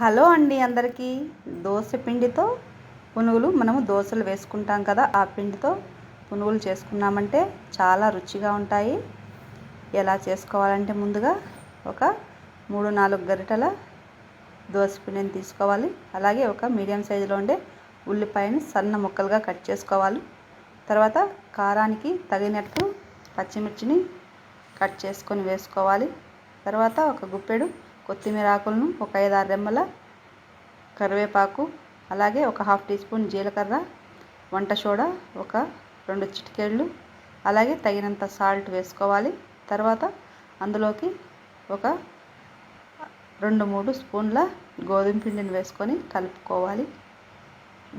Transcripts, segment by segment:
Hello అండి అందరికీ. దోశ పిండితో పునుగులు మనము దోశలు వేసుకుంటాం కదా ఆ పిండితో పునుగులు చేసుకున్నామంటే చాలా రుచిగా ఉంటాయి. ఎలా చేసుకోవాలంటే ముందుగా ఒక మూడు నాలుగు గరిటల దోశ పిండిని తీసుకోవాలి. అలాగే ఒక మీడియం సైజులో ఉండే ఉల్లిపాయని సన్న ముక్కలుగా కట్ చేసుకోవాలి. తర్వాత కారానికి తగినట్టు పచ్చిమిర్చిని కట్ చేసుకొని వేసుకోవాలి. తర్వాత ఒక గుప్పెడు కొత్తిమీర ఆకులను ఒక ఐదు ఆరు రెమ్మల కరివేపాకు అలాగే ఒక హాఫ్ టీ స్పూన్ జీలకర్ర వంట సోడా ఒక రెండు చిటికేళ్ళు అలాగే తగినంత సాల్ట్ వేసుకోవాలి. తర్వాత అందులోకి ఒక రెండు మూడు స్పూన్ల గోధుమ పిండిని వేసుకొని కలుపుకోవాలి.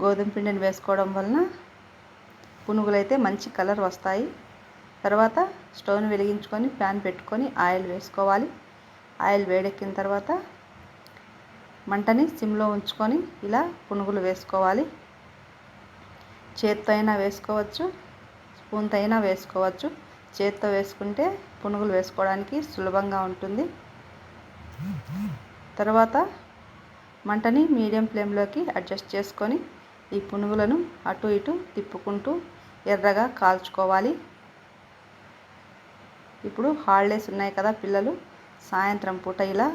గోధుమ పిండిని వేసుకోవడం వలన పునుగులైతే మంచి కలర్ వస్తాయి. తర్వాత స్టవ్ని వెలిగించుకొని ప్యాన్ పెట్టుకొని ఆయిల్ వేసుకోవాలి. ఆయిల్ వేడెక్కిన తర్వాత మంటని సిమ్లో ఉంచుకొని ఇలా పునుగులు వేసుకోవాలి. చేత్తో అయినా వేసుకోవచ్చు స్పూన్తో అయినా వేసుకోవచ్చు. చేత్తో వేసుకుంటే పునుగులు వేసుకోవడానికి సులభంగా ఉంటుంది. తర్వాత మంటని మీడియం ఫ్లేమ్లోకి అడ్జస్ట్ చేసుకొని ఈ పునుగులను అటు ఇటు తిప్పుకుంటూ ఎర్రగా కాల్చుకోవాలి. ఇప్పుడు హాలిడేస్ ఉన్నాయి కదా పిల్లలు సాయంత్రం పూట ఇలా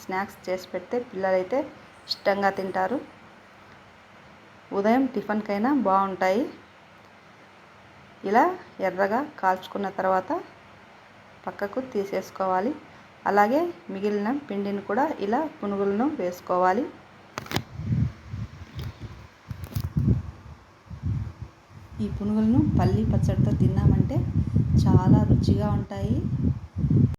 స్నాక్స్ చేసి పెడితే పిల్లలైతే ఇష్టంగా తింటారు. ఉదయం టిఫిన్కైనా బాగుంటాయి. ఇలా ఎర్రగా కాల్చుకున్న తర్వాత పక్కకు తీసేసుకోవాలి. అలాగే మిగిలిన పిండిని కూడా ఇలా పునుగులను వేసుకోవాలి. ఈ పునుగులను పల్లి పచ్చడితో తిన్నామంటే చాలా రుచిగా ఉంటాయి.